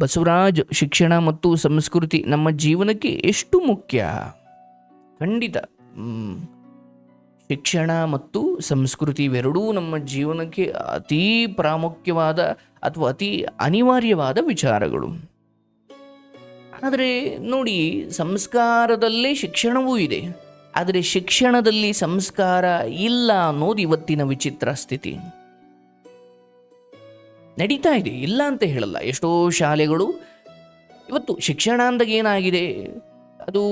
ಬಸವರಾಜ್ ಶಿಕ್ಷಣ ಮತ್ತು ಸಂಸ್ಕೃತಿ ನಮ್ಮ ಜೀವನಕ್ಕೆ ಎಷ್ಟು ಮುಖ್ಯ? ಖಂಡಿತ. ಶಿಕ್ಷಣ ಮತ್ತು ಸಂಸ್ಕೃತಿ ಇವೆರಡೂ ನಮ್ಮ ಜೀವನಕ್ಕೆ ಅತೀ ಪ್ರಾಮುಖ್ಯವಾದ ಅಥವಾ ಅತಿ ಅನಿವಾರ್ಯವಾದ ವಿಚಾರಗಳು. ಆದರೆ ನೋಡಿ, ಸಂಸ್ಕಾರದಲ್ಲೇ ಶಿಕ್ಷಣವೂ ಇದೆ. ಆದರೆ ಶಿಕ್ಷಣದಲ್ಲಿ ಸಂಸ್ಕಾರ ಇಲ್ಲ ಅನ್ನೋದು ಇವತ್ತಿನ ವಿಚಿತ್ರ ಸ್ಥಿತಿ. ನಡೀತಾ ಇದೆ, ಇಲ್ಲ ಅಂತ ಹೇಳಲ್ಲ. ಎಷ್ಟೋ ಶಾಲೆಗಳು ಇವತ್ತು ಶಿಕ್ಷಣ ಅಂದಾಗ ಏನಾಗಿದೆ? ಅದು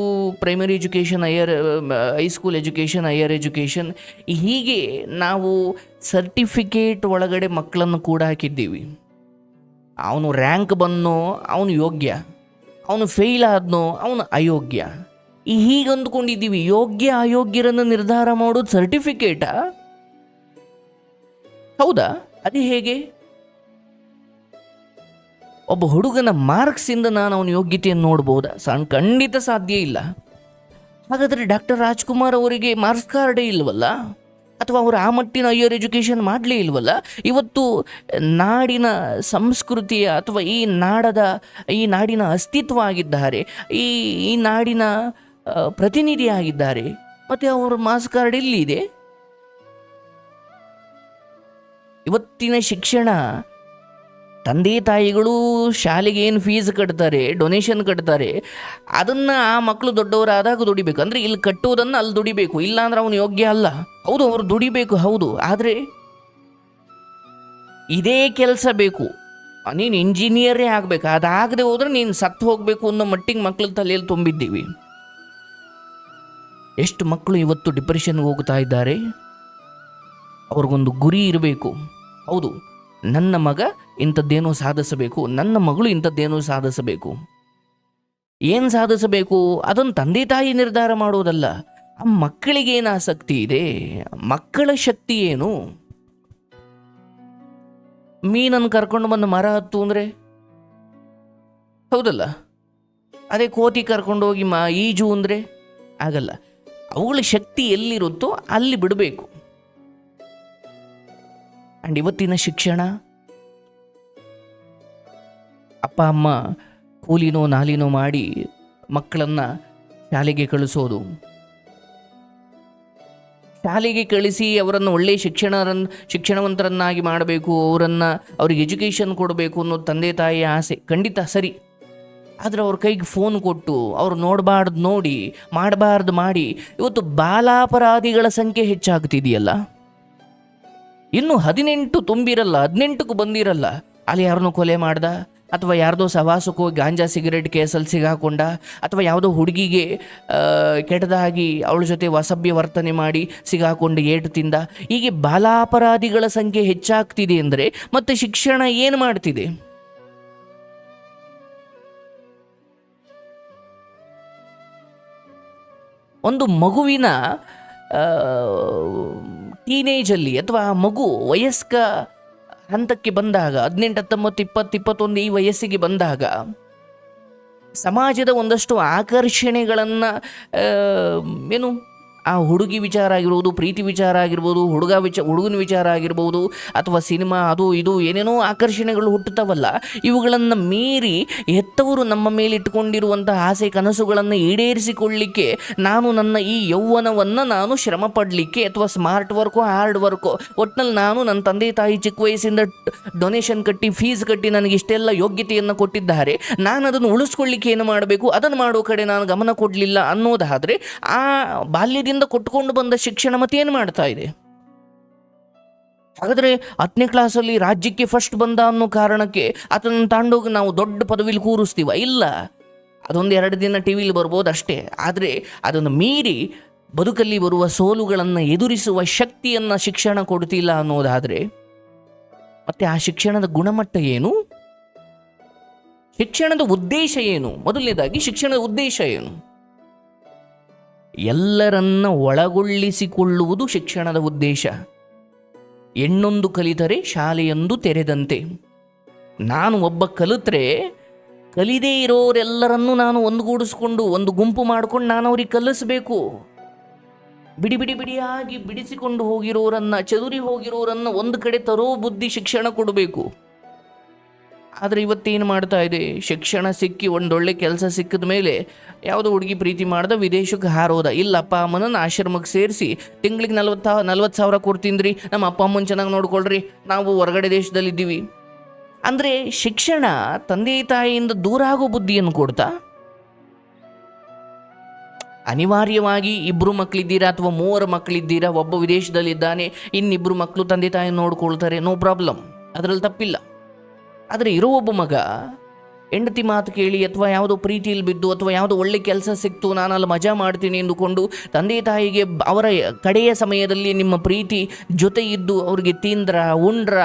primary education higher high school education higher education ಹೀಗೆ ನಾವು ಸರ್ಟಿಫಿಕೇಟ್ ಒಳಗಡೆ ಮಕ್ಕಳನ್ನು ಕೂಡ ಹಾಕಿದ್ದೀವಿ. ಅವನು ರ್ಯಾಂಕ್ ಬಂದನೋ, ಅವನು ಯೋಗ್ಯ. ಅವನು ಫೇಲ್ ಆದನೋ, ಅವನು ಅಯೋಗ್ಯ. ಹೀಗೆ ಅಂದುಕೊಂಡಿದ್ದೀವಿ. ಯೋಗ್ಯ, ಅಯೋಗ್ಯರನ್ನು ನಿರ್ಧಾರ ಮಾಡೋದು ಸರ್ಟಿಫಿಕೇಟಾ ಹೌದಾ? ಅದು ಹೇಗೆ? ಒಬ್ಬ ಹುಡುಗನ ಮಾರ್ಕ್ಸಿಂದ ನಾನು ಅವನ ಯೋಗ್ಯತೆಯನ್ನು ನೋಡ್ಬೋದಾ? ಸಣ್ಣ ಖಂಡಿತ ಸಾಧ್ಯ ಇಲ್ಲ. ಹಾಗಾದರೆ ಡಾಕ್ಟರ್ ರಾಜ್ಕುಮಾರ್ ಅವರಿಗೆ ಮಾರ್ಕ್ಸ್ ಕಾರ್ಡೇ ಇಲ್ವಲ್ಲ? ಅಥವಾ ಅವರು ಆ ಮಟ್ಟಿನ ಹೈಯರ್ ಎಜುಕೇಷನ್ ಮಾಡಲೇ ಇಲ್ವಲ್ಲ? ಇವತ್ತು ನಾಡಿನ ಸಂಸ್ಕೃತಿಯ ಅಥವಾ ಈ ನಾಡದ, ಈ ನಾಡಿನ ಅಸ್ತಿತ್ವ ಆಗಿದ್ದಾರೆ, ಈ ಈ ನಾಡಿನ ಪ್ರತಿನಿಧಿ ಆಗಿದ್ದಾರೆ, ಮತ್ತು ಅವರ ಮಾರ್ಕ್ಸ್ ಕಾರ್ಡ್ ಎಲ್ಲಿದೆ? ಇವತ್ತಿನ ಶಿಕ್ಷಣ ತಂದೆ ತಾಯಿಗಳು ಶಾಲೆಗೆ ಏನು ಫೀಸ್ ಕಟ್ತಾರೆ ಡೊನೇಷನ್ ಕಟ್ತಾರೆ, ಅದನ್ನು ಆ ಮಕ್ಕಳು ದೊಡ್ಡವರಾದಾಗ ದುಡಿಬೇಕು. ಅಂದರೆ ಇಲ್ಲಿ ಕಟ್ಟುವುದನ್ನು ಅಲ್ಲಿ ದುಡಿಬೇಕು. ಇಲ್ಲಾಂದ್ರೆ ಅವನು ಯೋಗ್ಯ ಅಲ್ಲ. ಹೌದು, ಅವರು ದುಡಿಬೇಕು, ಹೌದು. ಆದರೆ ಇದೇ ಕೆಲಸ ಬೇಕು. ನೀನು ಇಂಜಿನಿಯರೇ ಆಗಬೇಕು. ಅದಾಗದೆ ಹೋದ್ರೆ ನೀನು ಸತ್ತು ಹೋಗಬೇಕು ಅನ್ನೋ ಮಟ್ಟಿಗೆ ಮಕ್ಕಳ ತಲೆಯಲ್ಲಿ ತುಂಬಿದ್ದೀವಿ. ಎಷ್ಟು ಮಕ್ಕಳು ಇವತ್ತು ಡಿಪ್ರೆಷನ್ಗೆ ಹೋಗ್ತಾ ಇದ್ದಾರೆ? ಅವ್ರಿಗೊಂದು ಗುರಿ ಇರಬೇಕು. ಹೌದು. ನನ್ನ ಮಗ ಇಂಥದ್ದೇನೋ ಸಾಧಿಸಬೇಕು, ನನ್ನ ಮಗಳು ಇಂಥದ್ದೇನೋ ಸಾಧಿಸಬೇಕು. ಏನು ಸಾಧಿಸಬೇಕು? ಅದನ್ನು ತಂದೆ ತಾಯಿ ನಿರ್ಧಾರ ಮಾಡೋದಲ್ಲ. ಆ ಮಕ್ಕಳಿಗೇನು ಆಸಕ್ತಿ ಇದೆ? ಮಕ್ಕಳ ಶಕ್ತಿ ಏನು? ಮೀನನ್ನು ಕರ್ಕೊಂಡು ಬಂದು ಮರ ಹತ್ತು ಅಂದರೆ? ಹೌದಲ್ಲ. ಅದೇ ಕೋತಿ ಕರ್ಕೊಂಡು ಹೋಗಿ ಮಾ ಈಜು ಅಂದರೆ? ಆಗಲ್ಲ. ಅವುಗಳ ಶಕ್ತಿ ಎಲ್ಲಿರುತ್ತೋ ಅಲ್ಲಿ ಬಿಡಬೇಕು. ಆ್ಯಂಡ್ ಇವತ್ತಿನ ಶಿಕ್ಷಣ, ಅಪ್ಪ, ಅಮ್ಮ ಕೂಲಿನೋ, ನಾಲಿನೋ ಮಾಡಿ ಮಕ್ಕಳನ್ನು ಶಾಲೆಗೆ ಕಳಿಸೋದು. ಶಾಲೆಗೆ ಕಳಿಸಿ ಅವರನ್ನು ಒಳ್ಳೆಯ ಶಿಕ್ಷಣರನ್, ಶಿಕ್ಷಣವಂತರನ್ನಾಗಿ ಮಾಡಬೇಕು, ಅವರನ್ನು ಅವ್ರಿಗೆ ಎಜುಕೇಷನ್ ಕೊಡಬೇಕು ಅನ್ನೋ ತಂದೆ, ತಾಯಿಯ ಆಸೆ. ಖಂಡಿತ ಸರಿ. ಆದರೆ ಅವ್ರ ಕೈಗೆ ಫೋನ್ ಕೊಟ್ಟು ಅವ್ರು ನೋಡಬಾರ್ದು ನೋಡಿ, ಮಾಡಬಾರ್ದು ಮಾಡಿ, ಇವತ್ತು ಬಾಲಾಪರಾಧಿಗಳ ಸಂಖ್ಯೆ ಹೆಚ್ಚಾಗ್ತಿದೆಯಲ್ಲ. ಇನ್ನು ಹದಿನೆಂಟು ತುಂಬಿರಲ್ಲ, ಹದಿನೆಂಟಕ್ಕೂ ಬಂದಿರಲ್ಲ. ಅಲ್ಲಿ ಯಾರನ್ನು ಕೊಲೆ ಮಾಡ್ದ? ಅಥವಾ ಯಾರ್ದೋ ಸವಾಸಕ್ಕೆ ಗಾಂಜಾ ಸಿಗರೇಟ್ ಕೇಸಲ್ಲಿ ಸಿಗಾಕೊಂಡ? ಅಥವಾ ಯಾವುದೋ ಹುಡುಗಿಗೆ ಕೆಟ್ಟದಾಗಿ ಅವಳ ಜೊತೆ ವಸಭ್ಯ ವರ್ತನೆ ಮಾಡಿ ಸಿಗಾಕೊಂಡು ಏಟು ತಿಂದ? ಹೀಗೆ ಬಾಲಾಪರಾಧಿಗಳ ಸಂಖ್ಯೆ ಹೆಚ್ಚಾಗ್ತಿದೆ ಅಂದರೆ ಮತ್ತೆ ಶಿಕ್ಷಣ ಏನು ಮಾಡ್ತಿದೆ? ಒಂದು ಮಗುವಿನ ಟೀನೇಜಲ್ಲಿ ಅಥವಾ ಮಗು ವಯಸ್ಕ ಹಂತಕ್ಕೆ ಬಂದಾಗ ಹದಿನೆಂಟು ಹತ್ತೊಂಬತ್ತು ಇಪ್ಪತ್ತು, ಇಪ್ಪತ್ತೊಂದು ಈ ವಯಸ್ಸಿಗೆ ಬಂದಾಗ, ಸಮಾಜದ ಒಂದಷ್ಟು ಆಕರ್ಷಣೆಗಳನ್ನು ಏನು ಆ ಹುಡುಗಿ ವಿಚಾರ ಆಗಿರ್ಬೋದು, ಪ್ರೀತಿ ವಿಚಾರ ಆಗಿರ್ಬೋದು, ಹುಡುಗ ವಿಚ, ಹುಡುಗನ ವಿಚಾರ ಆಗಿರ್ಬೋದು, ಅಥವಾ ಸಿನಿಮಾ ಅದು ಇದು ಏನೇನೋ ಆಕರ್ಷಣೆಗಳು ಹುಟ್ಟುತ್ತವಲ್ಲ, ಇವುಗಳನ್ನು ಮೀರಿ ಹೆತ್ತವರು ನಮ್ಮ ಮೇಲೆ ಇಟ್ಟುಕೊಂಡಿರುವಂಥ ಆಸೆ ಕನಸುಗಳನ್ನು ಈಡೇರಿಸಿಕೊಳ್ಳಿಕ್ಕೆ ನಾನು ನನ್ನ ಈ ಯೌವನವನ್ನು ನಾನು ಶ್ರಮ ಪಡಲಿಕ್ಕೆ ಅಥವಾ ಸ್ಮಾರ್ಟ್ ವರ್ಕೋ, ಹಾರ್ಡ್ ವರ್ಕೋ, ಒಟ್ನಲ್ಲಿ ನಾನು ನನ್ನ ತಂದೆ ತಾಯಿ ಚಿಕ್ಕ ವಯಸ್ಸಿಂದ ಡೊನೇಷನ್ ಕಟ್ಟಿ, ಫೀಸ್ ಕಟ್ಟಿ ನನಗೆ ಇಷ್ಟೆಲ್ಲ ಯೋಗ್ಯತೆಯನ್ನು ಕೊಟ್ಟಿದ್ದಾರೆ, ನಾನು ಅದನ್ನು ಉಳಿಸ್ಕೊಳ್ಳಿಕ್ಕೆ ಏನು ಮಾಡಬೇಕು, ಅದನ್ನು ಮಾಡೋ ಕಡೆ ನಾನು ಗಮನ ಕೊಡಲಿಲ್ಲ ಅನ್ನೋದಾದರೆ ಆ ಬಾಲ್ಯದಿಂದ ಕೊಟ್ಕೊಂಡು ಬಂದ ಶಿಕ್ಷಣ ಮತ್ತೇನು ಮಾಡ್ತಾ ಇದೆ? ಹಾಗಾದರೆ ಹತ್ತನೇ ಕ್ಲಾಸಲ್ಲಿ ರಾಜ್ಯಕ್ಕೆ ಫಸ್ಟ್ ಬಂದ ಅನ್ನೋ ಕಾರಣಕ್ಕೆ ಅದನ್ನು ತಾಂಡೋಗಿ ನಾವು ದೊಡ್ಡ ಪದವಿಲಿ ಕೂರಿಸ್ತೀವ? ಇಲ್ಲ. ಅದೊಂದು ಎರಡು ದಿನ ಟಿ ವಿಲಿ ಬರ್ಬೋದು ಅಷ್ಟೇ. ಆದರೆ ಅದನ್ನು ಮೀರಿ ಬದುಕಲ್ಲಿ ಬರುವ ಸೋಲುಗಳನ್ನು ಎದುರಿಸುವ ಶಕ್ತಿಯನ್ನು ಶಿಕ್ಷಣ ಕೊಡ್ತಿಲ್ಲ ಅನ್ನೋದಾದರೆ ಮತ್ತೆ ಆ ಶಿಕ್ಷಣದ ಗುಣಮಟ್ಟ ಏನು? ಶಿಕ್ಷಣದ ಉದ್ದೇಶ ಏನು? ಮೊದಲನೇದಾಗಿ ಶಿಕ್ಷಣದ ಉದ್ದೇಶ ಏನು? ಎಲ್ಲರನ್ನ ಒಳಗೊಳ್ಳಿಸಿಕೊಳ್ಳುವುದು ಶಿಕ್ಷಣದ ಉದ್ದೇಶ. ಹೆಣ್ಣೊಂದು ಕಲಿತರೆ ಶಾಲೆಯೊಂದು ತೆರೆದಂತೆ. ನಾನು ಒಬ್ಬ ಕಲಿತ್ರೆ ಕಲಿದೇ ಇರೋರೆಲ್ಲರನ್ನೂ ನಾನು ಒಂದುಗೂಡಿಸ್ಕೊಂಡು, ಒಂದು ಗುಂಪು ಮಾಡ್ಕೊಂಡು ನಾನು ಅವ್ರಿಗೆ ಕಲಿಸಬೇಕು. ಬಿಡಿ ಬಿಡಿ ಬಿಡಿಯಾಗಿ ಬಿಡಿಸಿಕೊಂಡು ಹೋಗಿರೋರನ್ನು, ಚದುರಿ ಹೋಗಿರೋರನ್ನು ಒಂದು ಕಡೆ ತರೋ ಬುದ್ಧಿ ಶಿಕ್ಷಣ ಕೊಡಬೇಕು. ಆದರೆ ಇವತ್ತೇನು ಮಾಡ್ತಾ ಇದೆ? ಶಿಕ್ಷಣ ಸಿಕ್ಕಿ ಒಂದೊಳ್ಳೆ ಕೆಲಸ ಸಿಕ್ಕಿದ ಮೇಲೆ ಯಾವುದೋ ಹುಡುಗಿ ಪ್ರೀತಿ ಮಾಡ್ದ ವಿದೇಶಕ್ಕೆ ಹಾರೋದ. ಇಲ್ಲ ಅಪ್ಪ ಅಮ್ಮನನ್ನು ಆಶ್ರಮಕ್ಕೆ ಸೇರಿಸಿ ತಿಂಗಳಿಗೆ ನಲ್ವತ್ತ, ನಲ್ವತ್ತು ಸಾವಿರ ಕೊಡ್ತೀನಿ ನಮ್ಮ ಅಪ್ಪ, ಅಮ್ಮನ ಚೆನ್ನಾಗಿ ನೋಡ್ಕೊಳ್ರಿ. ನಾವು ಹೊರಗಡೆ ದೇಶದಲ್ಲಿದ್ದೀವಿ. ಅಂದರೆ ಶಿಕ್ಷಣ ತಂದೆ, ತಾಯಿಯಿಂದ ದೂರ ಆಗೋ ಬುದ್ಧಿಯನ್ನು ಕೊಡ್ತಾ? ಅನಿವಾರ್ಯವಾಗಿ ಇಬ್ಬರು ಮಕ್ಕಳಿದ್ದೀರಾ ಅಥವಾ ಮೂವರು ಮಕ್ಕಳಿದ್ದೀರಾ ಒಬ್ಬ ವಿದೇಶದಲ್ಲಿದ್ದಾನೆ ಇನ್ನಿಬ್ಬರು ಮಕ್ಕಳು ತಂದೆ ತಾಯಿ ನೋಡ್ಕೊಳ್ತಾರೆ. No problem. ಅದರಲ್ಲಿ ತಪ್ಪಿಲ್ಲ. ಆದರೆ ಇರೋ ಒಬ್ಬ ಮಗ ಹೆಂಡತಿ ಮಾತು ಕೇಳಿ ಅಥವಾ ಯಾವುದೋ ಪ್ರೀತಿಯಲ್ಲಿ ಬಿದ್ದು ಅಥವಾ ಯಾವುದೋ ಒಳ್ಳೆ ಕೆಲಸ ಸಿಕ್ತು ನಾನು ಅಲ್ಲಿ ಮಜಾ ಮಾಡ್ತೀನಿ ಎಂದುಕೊಂಡು ತಂದೆ ತಾಯಿಗೆ ಅವರ ಕಡೆಯ ಸಮಯದಲ್ಲಿ ನಿಮ್ಮ ಪ್ರೀತಿ ಜೊತೆ ಇದ್ದು ಅವರಿಗೆ ತಿಂದ್ರ, ಉಂಡ್ರ,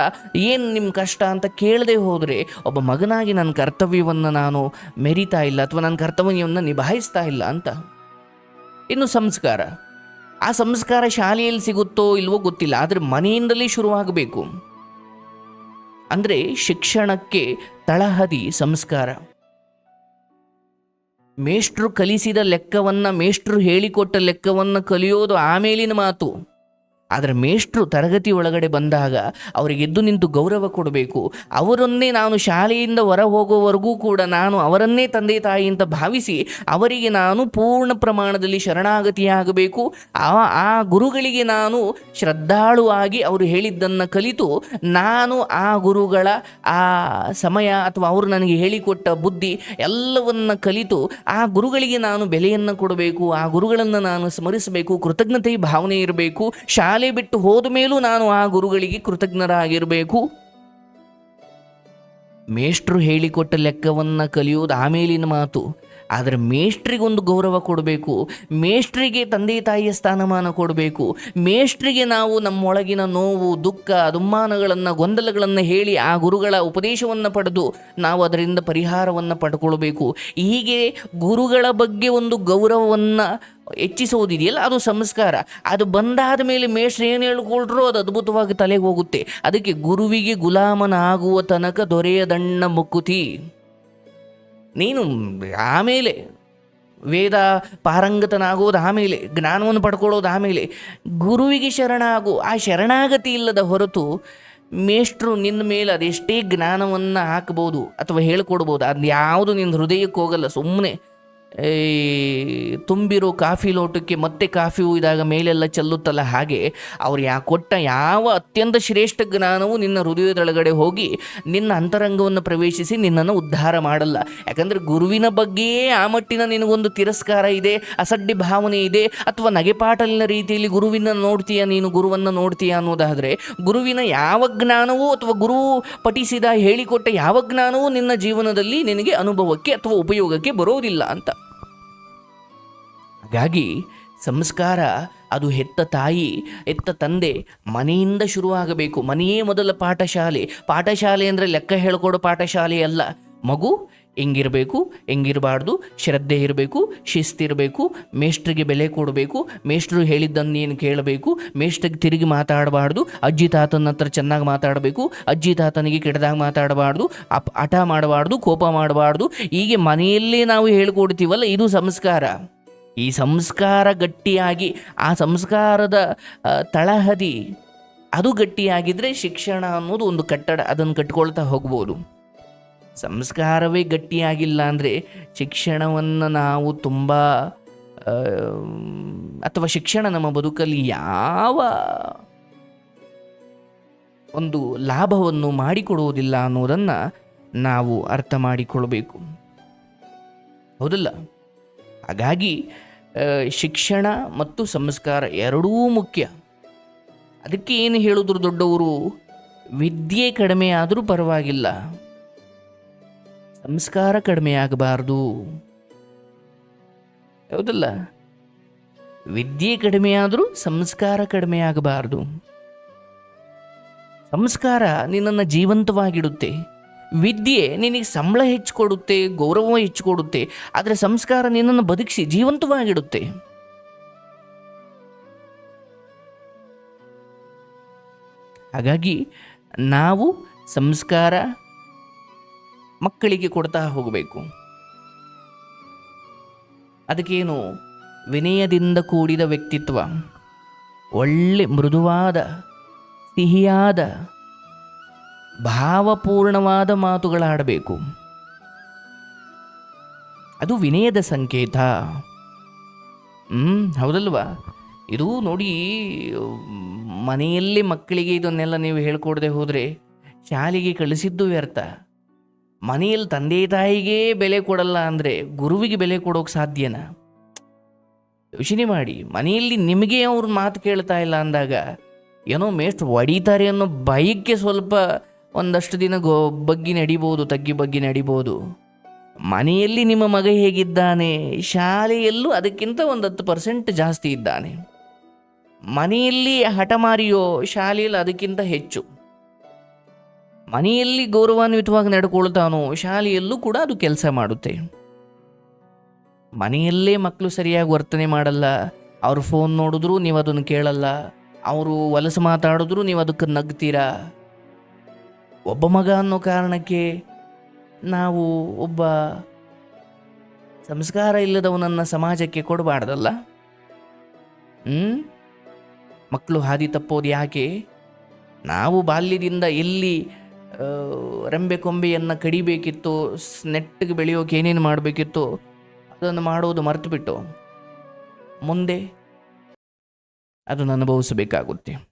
ಏನು ನಿಮ್ಮ ಕಷ್ಟ ಅಂತ ಕೇಳದೆ ಹೋದರೆ ಒಬ್ಬ ಮಗನಾಗಿ ನನ್ನ ಕರ್ತವ್ಯವನ್ನು ನಾನು ಮೆರಿತಾ ಇಲ್ಲ ಅಥವಾ ನನ್ನ ಕರ್ತವ್ಯವನ್ನು ನಿಭಾಯಿಸ್ತಾ ಇಲ್ಲ ಅಂತ. ಇನ್ನು ಸಂಸ್ಕಾರ. ಆ ಸಂಸ್ಕಾರ ಶಾಲೆಯಲ್ಲಿ ಸಿಗುತ್ತೋ ಇಲ್ವೋ ಗೊತ್ತಿಲ್ಲ, ಆದರೆ ಮನೆಯಿಂದಲೇ ಶುರುವಾಗಬೇಕು. ಅಂದರೆ ಶಿಕ್ಷಣಕ್ಕೆ ತಳಹದಿ ಸಂಸ್ಕಾರ. ಮೇಷ್ಟ್ರು ಕಲಿಸಿದ ಲೆಕ್ಕವನ್ನು ಮೇಷ್ಟ್ರು ಹೇಳಿಕೊಟ್ಟ ಲೆಕ್ಕವನ್ನು ಕಲಿಯೋದು ಆಮೇಲಿನ ಮಾತು. ಆದರೆ ಮೇಷ್ಟ್ರು ತರಗತಿ ಒಳಗಡೆ ಬಂದಾಗ ಅವರಿಗೆ ಎದ್ದು ನಿಂತು ಗೌರವ ಕೊಡಬೇಕು. ಅವರನ್ನೇ ನಾನು ಶಾಲೆಯಿಂದ ಹೊರ ಹೋಗುವವರೆಗೂ ಕೂಡ ನಾನು ಅವರನ್ನೇ ತಂದೆ ತಾಯಿ ಅಂತ ಭಾವಿಸಿ ಅವರಿಗೆ ನಾನು ಪೂರ್ಣ ಪ್ರಮಾಣದಲ್ಲಿ ಶರಣಾಗತಿಯಾಗಬೇಕು. ಆ ಆ ಗುರುಗಳಿಗೆ ನಾನು ಶ್ರದ್ಧಾಳುವಾಗಿ ಅವರು ಹೇಳಿದ್ದನ್ನು ಕಲಿತು ನಾನು ಆ ಗುರುಗಳ ಆ ಸಮಯ ಅಥವಾ ಅವರು ನನಗೆ ಹೇಳಿಕೊಟ್ಟ ಬುದ್ಧಿ ಎಲ್ಲವನ್ನು ಕಲಿತು ಆ ಗುರುಗಳಿಗೆ ನಾನು ಬೆಲೆಯನ್ನು ಕೊಡಬೇಕು, ಆ ಗುರುಗಳನ್ನು ನಾನು ಸ್ಮರಿಸಬೇಕು ಕೃತಜ್ಞತೆ ಭಾವನೆ ಇರಬೇಕು ಬಿಟ್ಟು ಹೋದ ಮೇಲೂ ನಾನು ಆ ಗುರುಗಳಿಗೆ ಕೃತಜ್ಞರಾಗಿರಬೇಕು. ಮೇಷ್ಟ್ರು ಹೇಳಿಕೊಟ್ಟ ಲೆಕ್ಕವನ್ನು ಕಲಿಯೋದು ಆಮೇಲಿನ ಮಾತು. ಆದರೆ ಮೇಷ್ಟ್ರಿಗೊಂದು ಗೌರವ ಕೊಡಬೇಕು, ಮೇಷ್ಟ್ರಿಗೆ ತಂದೆ ತಾಯಿಯ ಸ್ಥಾನಮಾನ ಕೊಡಬೇಕು, ಮೇಷ್ಟ್ರಿಗೆ ನಾವು ನಮ್ಮೊಳಗಿನ ನೋವು, ದುಃಖ ದುಮ್ಮಾನಗಳನ್ನು ಗೊಂದಲಗಳನ್ನು ಹೇಳಿ ಆ ಗುರುಗಳ ಉಪದೇಶವನ್ನು ಪಡೆದು ನಾವು ಅದರಿಂದ ಪರಿಹಾರವನ್ನು ಪಡ್ಕೊಳ್ಬೇಕು. ಹೀಗೆ ಗುರುಗಳ ಬಗ್ಗೆ ಒಂದು ಗೌರವವನ್ನು ಹೆಚ್ಚಿಸೋದಿದೆಯಲ್ಲ, ಅದು ಸಂಸ್ಕಾರ. ಅದು ಬಂದಾದ ಮೇಲೆ ಮೇಷ್ಟ್ರು ಏನು ಹೇಳ್ಕೊಳ್ರು? ಅದು ಅದ್ಭುತವಾಗಿ ತಲೆಗೆ ಹೋಗುತ್ತೆ. ಅದಕ್ಕೆ ಗುರುವಿಗೆ ಗುಲಾಮನಾಗುವ ತನಕ ದೊರೆಯದಣ್ಣ ಮುಕ್ಕುತಿ ನೀನು ಆಮೇಲೆ ವೇದ ಪಾರಂಗತನಾಗೋದು ಆಮೇಲೆ, ಜ್ಞಾನವನ್ನು ಪಡ್ಕೊಳ್ಳೋದು ಆಮೇಲೆ, ಗುರುವಿಗೆ ಶರಣಾಗು, ಆ ಶರಣಾಗತಿ ಇಲ್ಲದ ಹೊರತು ಮೇಷ್ಟ್ರು ನಿನ್ನ ಮೇಲೆ ಅದೆಷ್ಟೇ ಜ್ಞಾನವನ್ನು ಹಾಕ್ಬೋದು ಅಥವಾ ಹೇಳ್ಕೊಡ್ಬೋದು ಅದು ಯಾವುದು ನಿನ್ನ ಹೃದಯಕ್ಕೆ ಹೋಗಲ್ಲ ಸುಮ್ಮನೆ ಈ ತುಂಬಿರೋ ಕಾಫಿ ಲೋಟಕ್ಕೆ ಮತ್ತೆ ಕಾಫಿ ಇದಾಗ ಮೇಲೆಲ್ಲ ಚೆಲ್ಲುತ್ತಲ್ಲ ಹಾಗೆ, ಅವ್ರು ಯಾ ಕೊಟ್ಟ ಯಾವ ಅತ್ಯಂತ ಶ್ರೇಷ್ಠ ಜ್ಞಾನವು ನಿನ್ನ ಹೃದಯದೊಳಗಡೆ ಹೋಗಿ ನಿನ್ನ ಅಂತರಂಗವನ್ನು ಪ್ರವೇಶಿಸಿ ನಿನ್ನನ್ನು ಉದ್ಧಾರ ಮಾಡಲ್ಲ. ಯಾಕಂದರೆ ಗುರುವಿನ ಬಗ್ಗೆಯೇ ಆ ಮಟ್ಟಿನ ನಿನಗೊಂದು ತಿರಸ್ಕಾರ ಇದೆ, ಅಸಡ್ಡಿ ಭಾವನೆ ಇದೆ, ಅಥವಾ ನಗೆಪಾಟಲಿನ ರೀತಿಯಲ್ಲಿ ಗುರುವಿನ ನೋಡ್ತೀಯ ನೀನು, ಗುರುವನ್ನು ನೋಡ್ತೀಯ ಅನ್ನೋದಾದರೆ, ಗುರುವಿನ ಯಾವ ಜ್ಞಾನವೂ ಅಥವಾ ಗುರು ಪಠಿಸಿದ ಹೇಳಿಕೊಟ್ಟ ಯಾವ ಜ್ಞಾನವೂ ನಿನ್ನ ಜೀವನದಲ್ಲಿ ನಿನಗೆ ಅನುಭವಕ್ಕೆ ಅಥವಾ ಉಪಯೋಗಕ್ಕೆ ಬರೋದಿಲ್ಲ ಅಂತ. ಹಾಗಾಗಿ ಸಂಸ್ಕಾರ ಅದು ಹೆತ್ತ ತಾಯಿ, ಹೆತ್ತ ತಂದೆ ಮನೆಯಿಂದ ಶುರುವಾಗಬೇಕು. ಮನೆಯೇ ಮೊದಲ ಪಾಠಶಾಲೆ. ಪಾಠಶಾಲೆ ಅಂದರೆ ಲೆಕ್ಕ ಹೇಳಿಕೊಡೋ ಪಾಠಶಾಲೆ ಅಲ್ಲ. ಮಗು ಹೆಂಗಿರಬೇಕು, ಹೆಂಗಿರಬಾರ್ದು, ಶ್ರದ್ಧೆ ಇರಬೇಕು ಶಿಸ್ತಿರಬೇಕು ಮೇಷ್ಟ್ರಿಗೆ ಬೆಲೆ ಕೊಡಬೇಕು, ಮೇಷ್ಟ್ರು ಹೇಳಿದ್ದನ್ನು ನೀನು ಕೇಳಬೇಕು, ಮೇಷ್ಟ್ರಿಗೆ ತಿರುಗಿ ಮಾತಾಡಬಾರ್ದು, ಅಜ್ಜಿ ತಾತನ ಹತ್ರ ಚೆನ್ನಾಗಿ ಮಾತಾಡಬೇಕು, ಅಜ್ಜಿ ತಾತನಿಗೆ ಕೆಟ್ಟದಾಗ ಮಾತಾಡಬಾರ್ದು, ಅಪ್ ಹಠ ಮಾಡಬಾರ್ದು, ಕೋಪ ಮಾಡಬಾರ್ದು, ಹೀಗೆ ಮನೆಯಲ್ಲೇ ನಾವು ಹೇಳ್ಕೊಡ್ತೀವಲ್ಲ, ಇದು ಸಂಸ್ಕಾರ. ಈ ಸಂಸ್ಕಾರ ಗಟ್ಟಿಯಾಗಿ, ಆ ಸಂಸ್ಕಾರದ ತಳಹದಿ, ಅದು ಗಟ್ಟಿಯಾಗಿದ್ದರೆ ಶಿಕ್ಷಣ ಅನ್ನೋದು ಒಂದು ಕಟ್ಟಡ, ಅದನ್ನು ಕಟ್ಕೊಳ್ತಾ ಹೋಗ್ಬೋದು. ಸಂಸ್ಕಾರವೇ ಗಟ್ಟಿಯಾಗಿಲ್ಲ ಅಂದರೆ ಶಿಕ್ಷಣವನ್ನು ನಾವು ತುಂಬ ಅಥವಾ ಶಿಕ್ಷಣ ನಮ್ಮ ಬದುಕಲ್ಲಿ ಯಾವ ಒಂದು ಲಾಭವನ್ನು ಮಾಡಿಕೊಡುವುದಿಲ್ಲ ಅನ್ನೋದನ್ನು ನಾವು ಅರ್ಥ ಮಾಡಿಕೊಳ್ಬೇಕು. ಹೌದಲ್ಲ? ಹಾಗಾಗಿ ಶಿಕ್ಷಣ ಮತ್ತು ಸಂಸ್ಕಾರ ಎರಡೂ ಮುಖ್ಯ. ಅದಕ್ಕೆ ಏನು ಹೇಳಿದ್ರು ದೊಡ್ಡವರು? ವಿದ್ಯೆ ಕಡಿಮೆ ಆದರೂ ಪರವಾಗಿಲ್ಲ. ಸಂಸ್ಕಾರ ಕಡಿಮೆ ಆಗಬಾರ್ದು. ಹೌದಲ್ಲ? ವಿದ್ಯೆ ಕಡಿಮೆ ಆದರೂ ಸಂಸ್ಕಾರ ಕಡಿಮೆ ಆಗಬಾರ್ದು. ಸಂಸ್ಕಾರ ನಿನ್ನನ್ನು ಜೀವಂತವಾಗಿಡುತ್ತೆ. ವಿದ್ಯೆ ನಿನಗೆ ಸಂಬಳ ಹೆಚ್ಚು ಕೊಡುತ್ತೆ ಗೌರವ ಹೆಚ್ಚು ಕೊಡುತ್ತೆ ಆದರೆ ಸಂಸ್ಕಾರ ನಿನ್ನನ್ನು ಬದುಕಿಸಿ, ಜೀವಂತವಾಗಿಡುತ್ತೆ. ಹಾಗಾಗಿ ನಾವು ಸಂಸ್ಕಾರ ಮಕ್ಕಳಿಗೆ ಕೊಡ್ತಾ ಹೋಗಬೇಕು. ಅದಕ್ಕೇನು ವಿನಯದಿಂದ ಕೂಡಿದ ವ್ಯಕ್ತಿತ್ವ, ಒಳ್ಳೆ ಮೃದುವಾದ, ಸಿಹಿಯಾದ ಭಾವಪೂರ್ಣವಾದ ಮಾತುಗಳಾಡಬೇಕು. ಅದು ವಿನಯದ ಸಂಕೇತ. ಹ್ಮ್, ಹೌದಲ್ವಾ? ಇದು ನೋಡಿ, ಮನೆಯಲ್ಲಿ ಮಕ್ಕಳಿಗೆ ಇದನ್ನೆಲ್ಲ ನೀವು ಹೇಳ್ಕೊಡದೆ ಹೋದರೆ ಶಾಲೆಗೆ ಕಳಿಸಿದ್ದು ವ್ಯರ್ಥ. ಮನೆಯಲ್ಲಿ ತಂದೆ ತಾಯಿಗೆ ಬೆಲೆ ಕೊಡಲ್ಲ ಅಂದರೆ ಗುರುವಿಗೆ ಬೆಲೆ ಕೊಡೋಕೆ ಸಾಧ್ಯನಾ? ಯೋಚನೆ ಮಾಡಿ, ಮನೆಯಲ್ಲಿ ನಿಮಗೆ ಅವ್ರ ಮಾತು ಕೇಳ್ತಾ ಇಲ್ಲ ಅಂದಾಗ, ಏನೋ ಮೇಸ್ಟ್ ಹೊಡಿತಾರೆ ಅನ್ನೋ ಭಯಕ್ಕೆ ಸ್ವಲ್ಪ ಒಂದಷ್ಟು ದಿನ ಗೋ ಬಗ್ಗಿ ನಡಿಬೋದು, ತಗ್ಗಿ ಬಗ್ಗಿ ನಡಿಬೋದು. ಮನೆಯಲ್ಲಿ ನಿಮ್ಮ ಮಗ ಹೇಗಿದ್ದಾನೆ? ಶಾಲೆಯಲ್ಲೂ ಅದಕ್ಕಿಂತ ಒಂದು ಹತ್ತು ಪರ್ಸೆಂಟ್ ಜಾಸ್ತಿ ಇದ್ದಾನೆ. ಮನೆಯಲ್ಲಿ ಹಠಮಾರಿಯೋ ಶಾಲೆಯಲ್ಲಿ ಅದಕ್ಕಿಂತ ಹೆಚ್ಚು. ಮನೆಯಲ್ಲಿ ಗೌರವಾನ್ವಿತವಾಗಿ ನಡ್ಕೊಳ್ತಾನೋ, ಶಾಲೆಯಲ್ಲೂ ಕೂಡ ಅದು ಕೆಲಸ ಮಾಡುತ್ತೆ. ಮನೆಯಲ್ಲೇ ಮಕ್ಕಳು ಸರಿಯಾಗಿ ವರ್ತನೆ ಮಾಡಲ್ಲ. ಅವ್ರು ಫೋನ್ ನೋಡಿದ್ರು ನೀವು ಅದನ್ನು ಕೇಳಲ್ಲ. ಅವರು ವಲಸು ಮಾತಾಡಿದ್ರು ನೀವು ಅದಕ್ಕೆ ನಗ್ತೀರಾ? ಒಬ್ಬ ಮಗ ಅನ್ನೋ ಕಾರಣಕ್ಕೆ ನಾವು ಒಬ್ಬ ಸಂಸ್ಕಾರ ಇಲ್ಲದವನನ್ನು ಸಮಾಜಕ್ಕೆ ಕೊಡಬಾರ್ದಲ್ಲ? ಹ್ಞೂ ಮಕ್ಕಳು ಹಾದಿ ತಪ್ಪೋದು ಯಾಕೆ? ನಾವು ಬಾಲ್ಯದಿಂದ ಎಲ್ಲಿ ರೆಂಬೆ ಕೊಂಬೆಯನ್ನು ಕಡಿಬೇಕಿತ್ತು, ನೆಟ್ಟಿಗೆ ಬೆಳೆಯೋಕೆ ಏನೇನು ಮಾಡಬೇಕಿತ್ತು, ಅದನ್ನು ಮಾಡೋದು ಮರೆತುಬಿಟ್ಟು ಮುಂದೆ ಅದನ್ನು ಅನುಭವಿಸಬೇಕಾಗುತ್ತೆ.